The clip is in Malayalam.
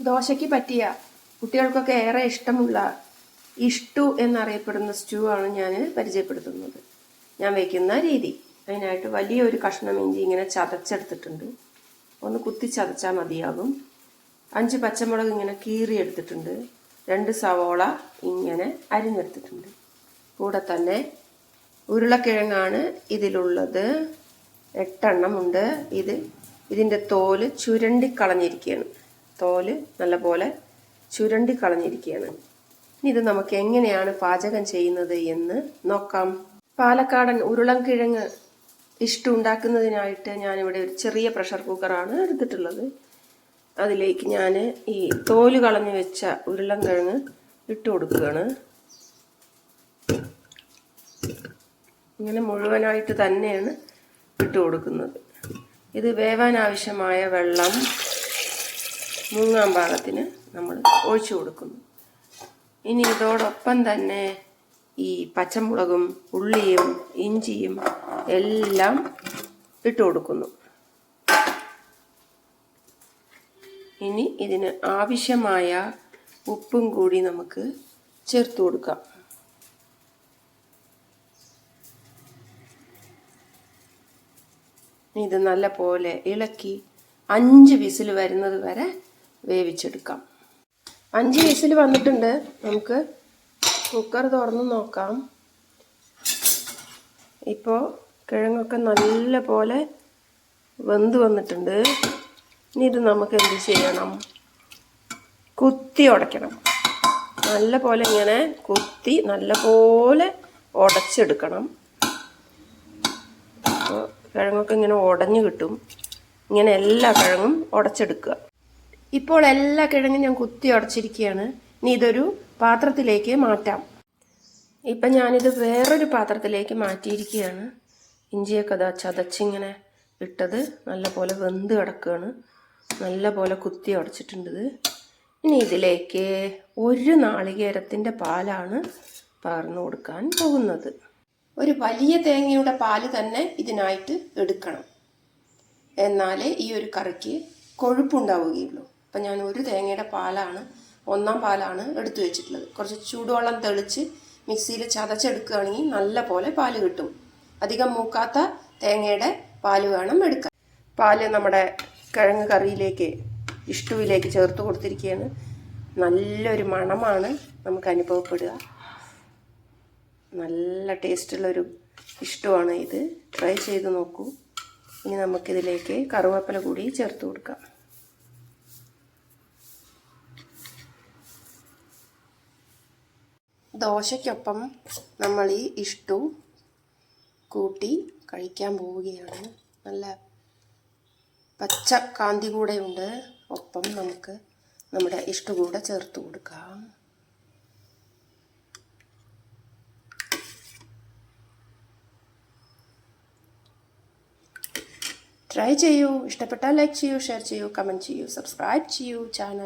ദോശയ്ക്ക് പറ്റിയ കുട്ടികൾക്കൊക്കെ ഏറെ ഇഷ്ടമുള്ള ഇഷ്ടു എന്നറിയപ്പെടുന്ന സ്റ്റൂ ആണ് ഞാൻ പരിചയപ്പെടുത്തുന്നത്. ഞാൻ വയ്ക്കുന്ന രീതി. അതിനായിട്ട് വലിയൊരു കഷ്ണം ഇഞ്ചി ഇങ്ങനെ ചതച്ചെടുത്തിട്ടുണ്ട്. ഒന്ന് കുത്തി ചതച്ചാൽ മതിയാകും. അഞ്ച് പച്ചമുളക് ഇങ്ങനെ കീറിയെടുത്തിട്ടുണ്ട്. രണ്ട് സവോള ഇങ്ങനെ അരിഞ്ഞെടുത്തിട്ടുണ്ട്. കൂടെ തന്നെ ഉരുളക്കിഴങ്ങാണ് ഇതിലുള്ളത്. എട്ടെണ്ണം ഉണ്ട് ഇത് ഇതിന്റെ തോൽ ചുരണ്ടി കളഞ്ഞിരിക്കുകയാണ് തോൽ നല്ലപോലെ ചുരണ്ടി കളഞ്ഞിരിക്കുകയാണ്. ഇനി ഇത് നമുക്ക് എങ്ങനെയാണ് പാചകം ചെയ്യുന്നത് എന്ന് നോക്കാം. പാലക്കാടൻ ഉരുളൻകിഴങ്ങ് ഇഷ്ടം ഉണ്ടാക്കുന്നതിനായിട്ട് ഞാനിവിടെ ഒരു ചെറിയ പ്രഷർ കുക്കറാണ് എടുത്തിട്ടുള്ളത്. അതിലേക്ക് ഞാൻ ഈ തോൽ കളഞ്ഞു വെച്ച ഉരുളൻകിഴങ്ങ് ഇട്ട് കൊടുക്കുകയാണ്. ഇങ്ങനെ മുഴുവനായിട്ട് തന്നെയാണ് ഇട്ട് കൊടുക്കുന്നത്. ഇത് വേവാൻ ആവശ്യമായ വെള്ളം മുങ്ങാൻ പാകത്തിന് നമ്മൾ ഒഴിച്ചു കൊടുക്കുന്നു. ഇനി ഇതോടൊപ്പം തന്നെ ഈ പച്ചമുളകും ഉള്ളിയും ഇഞ്ചിയും എല്ലാം ഇട്ട് കൊടുക്കുന്നു. ഇനി ഇതിന് ആവശ്യമായ ഉപ്പും കൂടി നമുക്ക് ചേർത്ത് കൊടുക്കാം. ഇത് നല്ല പോലെ ഇളക്കി അഞ്ച് വിസിൽ വരുന്നത് വരെ വേവിച്ചെടുക്കാം. അഞ്ച് വയസ്സിൽ വന്നിട്ടുണ്ട്. നമുക്ക് കുക്കർ തുറന്ന് നോക്കാം. ഇപ്പോൾ കിഴങ്ങൊക്കെ നല്ല പോലെ വെന്ത് വന്നിട്ടുണ്ട്. ഇനി ഇത് നമുക്ക് എന്ത് ചെയ്യണം? കുത്തി ഉടയ്ക്കണം നല്ല പോലെ ഇങ്ങനെ കുത്തി നല്ല പോലെ ഉടച്ചെടുക്കണം അപ്പോൾ കിഴങ്ങൊക്കെ ഇങ്ങനെ ഉടഞ്ഞു കിട്ടും. ഇങ്ങനെ എല്ലാ കിഴങ്ങും ഉടച്ചെടുക്കുക ഇപ്പോൾ എല്ലാ കിഴങ്ങും ഞാൻ കുത്തി ഉടച്ചിരിക്കുകയാണ്. ഇനി ഇതൊരു പാത്രത്തിലേക്ക് മാറ്റാം. ഇപ്പം ഞാനിത് വേറൊരു പാത്രത്തിലേക്ക് മാറ്റിയിരിക്കുകയാണ്. ഇഞ്ചിയൊക്കെ അത് ചതച്ചിങ്ങനെ ഇട്ടത് നല്ല പോലെ വെന്ത് കിടക്കുകയാണ്. നല്ല പോലെ കുത്തി ഉടച്ചിട്ടുണ്ടത് ഇനി ഇതിലേക്ക് ഒരു നാളികേരത്തിന്റെ പാലാണ് പകർന്നു കൊടുക്കാൻ പോകുന്നത്. ഒരു വലിയ തേങ്ങയുടെ പാൽ തന്നെ ഇതിനായിട്ട് എടുക്കണം. എന്നാലേ ഈ ഒരു കറിക്ക് കൊഴുപ്പുണ്ടാവുകയുള്ളൂ. അപ്പം ഞാൻ ഒരു തേങ്ങയുടെ പാലാണ് ഒന്നാം പാലാണ് എടുത്തു വെച്ചിട്ടുള്ളത്. കുറച്ച് ചൂടുവെള്ളം തെളിച്ച് മിക്സിയിൽ ചതച്ചെടുക്കുകയാണെങ്കിൽ നല്ല പോലെ പാൽ കിട്ടും. അധികം മൂക്കാത്ത തേങ്ങയുടെ പാൽ വേണം എടുക്കാൻ. പാൽ നമ്മുടെ കിഴങ്ങ് കറിയിലേക്ക് ഇഷ്ടുവിലേക്ക് ചേർത്ത് കൊടുത്തിരിക്കുകയാണ്. നല്ലൊരു മണമാണ് നമുക്ക് അനുഭവപ്പെടുക. നല്ല ടേസ്റ്റുള്ളൊരു ഇഷ്ടമാണ് ഇത്. ട്രൈ ചെയ്ത് നോക്കൂ. ഇനി നമുക്കിതിലേക്ക് കറുവേപ്പില കൂടി ചേർത്ത് കൊടുക്കാം. ദോശയ്ക്കൊപ്പം നമ്മൾ ഈ ഇഷ്ടു കൂട്ടി കഴിക്കാൻ പോവുകയാണ്. നല്ല പച്ച കാന്തി കൂടെയുണ്ട് ഒപ്പം നമുക്ക് നമ്മുടെ ഇഷ്ടു കൂടെ ചേർത്ത് കൊടുക്കാം. ട്രൈ ചെയ്യൂ. ഇഷ്ടപ്പെട്ടാൽ ലൈക്ക് ചെയ്യൂ ഷെയർ ചെയ്യൂ കമന്റ് ചെയ്യൂ സബ്സ്ക്രൈബ് ചെയ്യൂ ചാനൽ